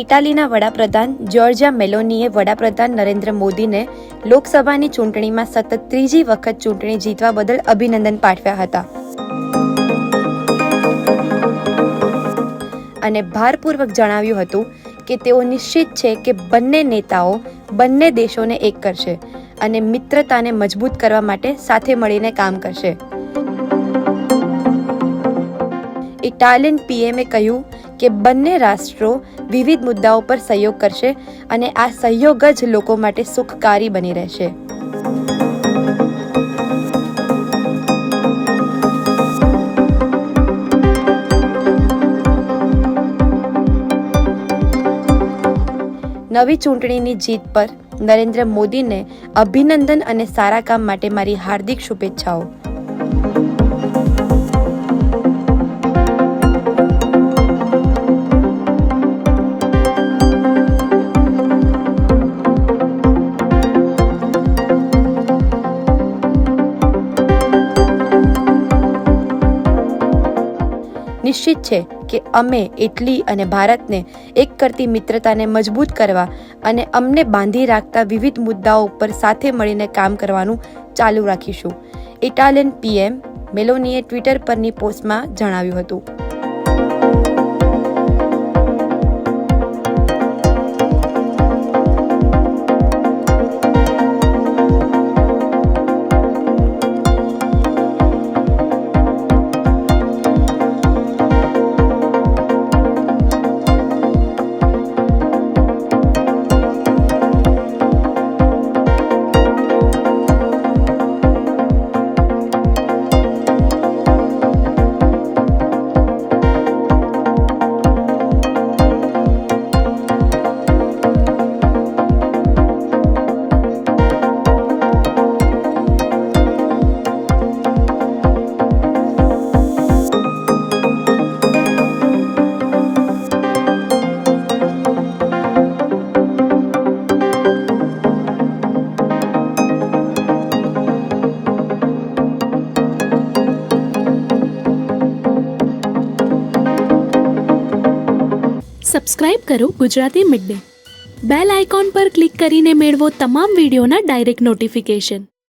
ઇટાલીના વડાપ્રધાન જ્યોર્જિયા મેલોનીએ વડાપ્રધાન નરેન્દ્ર મોદીને લોકસભાની ચૂંટણીમાં સતત ત્રીજી વખત ચૂંટણી જીતવા બદલ અભિનંદન પાઠવ્યા હતા. અને ભારપૂર્વક જણાવ્યું હતું કે તેઓ નિશ્ચિત છે કે બંને નેતાઓ બંને દેશોને એક કરશે અને મિત્રતાને મજબૂત કરવા માટે સાથે મળીને કામ કરશે. ઇટાલિયન પીએમએ કહ્યું કે બંને રાષ્ટ્રો વિવિધ મુદ્દાઓ પર સહયોગ કરશે અને આ સહયોગ જ લોકો માટે સુખકારી બની રહેશે. નવી ચૂંટણીની જીત પર નરેન્દ્ર મોદીને અભિનંદન અને સારા કામ માટે મારી હાર્દિક શુભેચ્છાઓ. નિશ્ચિત છે કે અમે ઇટલી અને ભારતને એક કરતી મિત્રતાને મજબૂત કરવા અને અમને બાંધી રાખતા વિવિધ મુદ્દાઓ ઉપર સાથે મળીને કામ કરવાનું ચાલુ રાખીશું. ઇટાલિયન પીએમ મેલોનીએ ટ્વિટર પરની પોસ્ટમાં જણાવ્યું હતું. સબસ્ક્રાઇબ કરો Gujarati mid day bell icon પર ક્લિક કરીને મેળવો તમામ વિડીયોના ડાયરેક્ટ નોટિફિકેશન